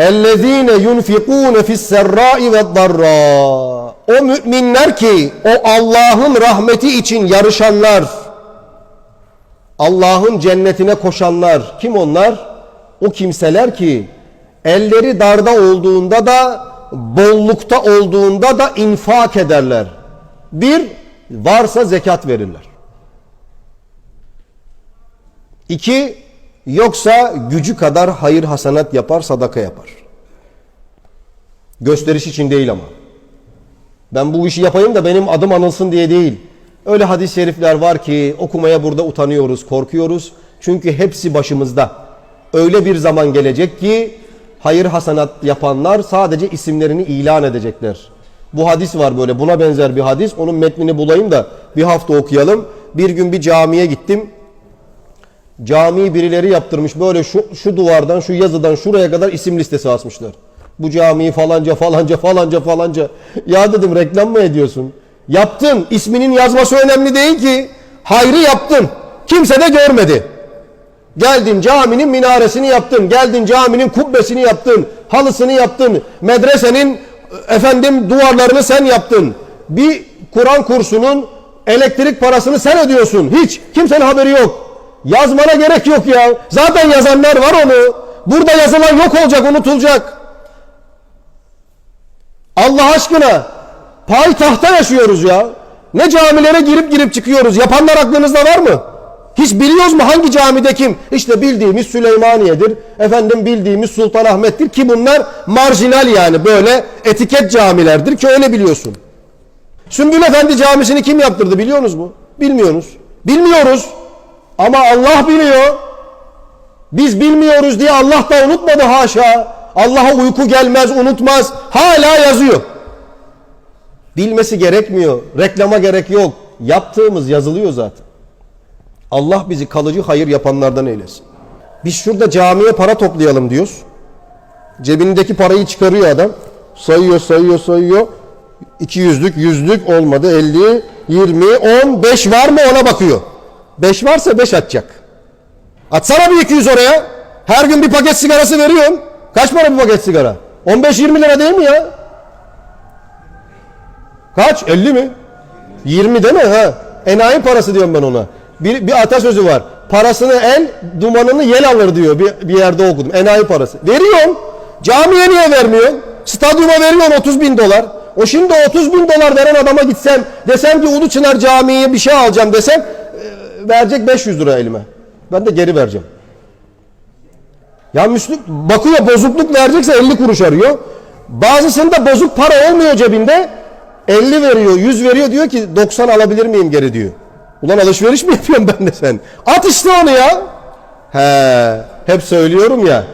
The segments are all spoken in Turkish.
اَلَّذ۪ينَ يُنْفِقُونَ فِي السَّرَّاءِ وَالضَّرَّاءِ O müminler ki o Allah'ın rahmeti için yarışanlar, Allah'ın cennetine koşanlar, kim onlar? O kimseler ki elleri darda olduğunda da bollukta olduğunda da infak ederler. Bir, varsa zekat verirler. İki, yoksa gücü kadar hayır hasanat yapar, sadaka yapar. Gösteriş için değil ama. Ben bu işi yapayım da benim adım anılsın diye değil. Öyle hadis-i şerifler var ki okumaya burada utanıyoruz, korkuyoruz. Çünkü hepsi başımızda. Öyle bir zaman gelecek ki hayır hasanat yapanlar sadece isimlerini ilan edecekler. Bu hadis var böyle buna benzer bir hadis. Onun metnini bulayım da bir hafta okuyalım. Bir gün bir camiye gittim. Camiyi birileri yaptırmış böyle şu, şu duvardan şu yazıdan şuraya kadar isim listesi asmışlar. Bu camiyi falanca falanca falanca falanca. Ya dedim reklam mı ediyorsun? Yaptın. İsminin yazması önemli değil ki. Hayrı yaptın. Kimse de görmedi. Geldin caminin minaresini yaptın. Geldin caminin kubbesini yaptın. Halısını yaptın. Medresenin efendim duvarlarını sen yaptın. Bir Kur'an kursunun elektrik parasını sen ödüyorsun. Hiç kimsenin haberi yok. Yazmana gerek yok ya. Zaten yazanlar var onu. Burada yazılan yok olacak, unutulacak. Allah aşkına payitahta yaşıyoruz ya. Ne camilere girip girip çıkıyoruz. Yapanlar aklınızda var mı? Hiç biliyoruz mu hangi camide kim? İşte bildiğimiz Süleymaniye'dir. Efendim bildiğimiz Sultanahmet'tir ki bunlar marjinal yani böyle etiket camilerdir ki öyle biliyorsun. Sümbül Efendi camisini kim yaptırdı biliyorsunuz mu? Bilmiyorsunuz. Bilmiyoruz. Ama Allah biliyor. Biz bilmiyoruz diye Allah da unutmadı haşa. Allah'a uyku gelmez, unutmaz. Hala yazıyor. Bilmesi gerekmiyor. Reklama gerek yok. Yaptığımız yazılıyor zaten. Allah bizi kalıcı hayır yapanlardan eylesin. Biz şurada camiye para toplayalım diyoruz. Cebindeki parayı çıkarıyor adam. Sayıyor, sayıyor, sayıyor. 200'lük, yüzlük olmadı. 50, 20, 10, 5 var mı ona bakıyor. 5 varsa 5 atacak. Atsana bir 200 oraya. Her gün bir paket sigarası veriyorsun. Kaç para bir paket sigara? 15-20 lira değil mi ya? Kaç? 50 mi? 20 değil mi? Ha. Enayi parası diyorum ben ona. Bir, bir atasözü var. Parasını el, dumanını yel alır diyor. Bir, bir yerde okudum. Enayi parası. Veriyorsun. Camiye niye vermiyorsun? Stadyuma veriyorsun 30 bin dolar. O şimdi 30 bin dolar veren adama gitsem desem ki Ulu Çınar Camii'ye bir şey alacağım desem verecek 500 lira elime. Ben de geri vereceğim. Ya Müslüm bakıyor bozukluk verecekse 50 kuruş arıyor. Bazısında bozuk para olmuyor cebinde. 50 veriyor, 100 veriyor diyor ki 90 alabilir miyim geri diyor. Ulan alışveriş mi yapıyorum ben de sen? At işte onu ya. He, hep söylüyorum ya.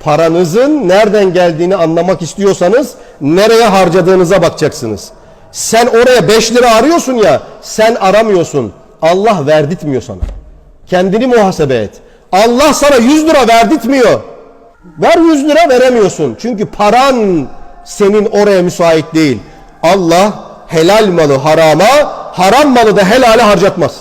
Paranızın nereden geldiğini anlamak istiyorsanız nereye harcadığınıza bakacaksınız. Sen oraya 5 lira arıyorsun ya, sen aramıyorsun. Allah verdirtmiyor sana. Kendini muhasebe et. Allah sana 100 lira verdirtmiyor. Ver 100 lira veremiyorsun. Çünkü paran senin oraya müsait değil. Allah helal malı harama, haram malı da helale harcatmaz.